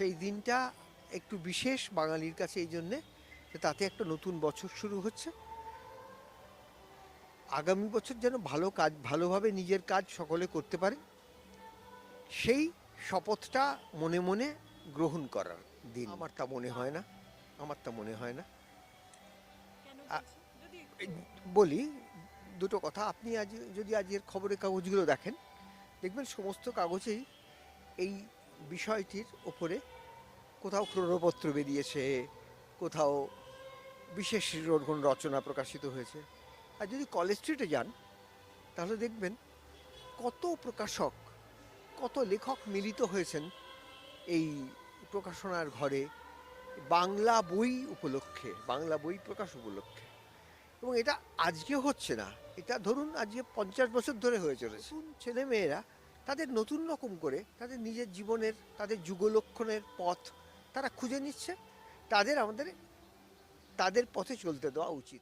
সেই দিনটা একটু বিশেষ বাঙালির কাছে এই জন্যে যে তাতে একটা নতুন বছর শুরু হচ্ছে। আগামী বছর যেন ভালো কাজ ভালোভাবে নিজের কাজ সকলে করতে পারে সেই শপথটা মনে মনে গ্রহণ করার দিন। আমার তা মনে হয় না। আমার তা মনে হয় না। বলি দুটো কথা। আপনি আজ যদি আজকের খবরের কাগজগুলো দেখেন দেখবেন সমস্ত কাগজেই এই বিষয়টির ওপরে কোথাও প্রণপত্র বেরিয়েছে, কোথাও বিশেষ কোনো রচনা প্রকাশিত হয়েছে। আর যদি কলেজ স্ট্রিটে যান, তাহলে দেখবেন কত প্রকাশক, কত লেখক মিলিত হয়েছেন এই প্রকাশনার ঘরে বাংলা বই উপলক্ষে, বাংলা বই প্রকাশ উপলক্ষে। এবং এটা আজকে হচ্ছে না। এটা ধরুন আজকে পঞ্চাশ বছর ধরে হয়ে চলেছে। ছেলে মেয়েরা তাদের নতুন রকম করে তাদের নিজের জীবনের, তাদের যুগলক্ষণের পথ তারা খুঁজে নিচ্ছে। তাদের আমাদের, তাদের পথে চলতে দেওয়া উচিত।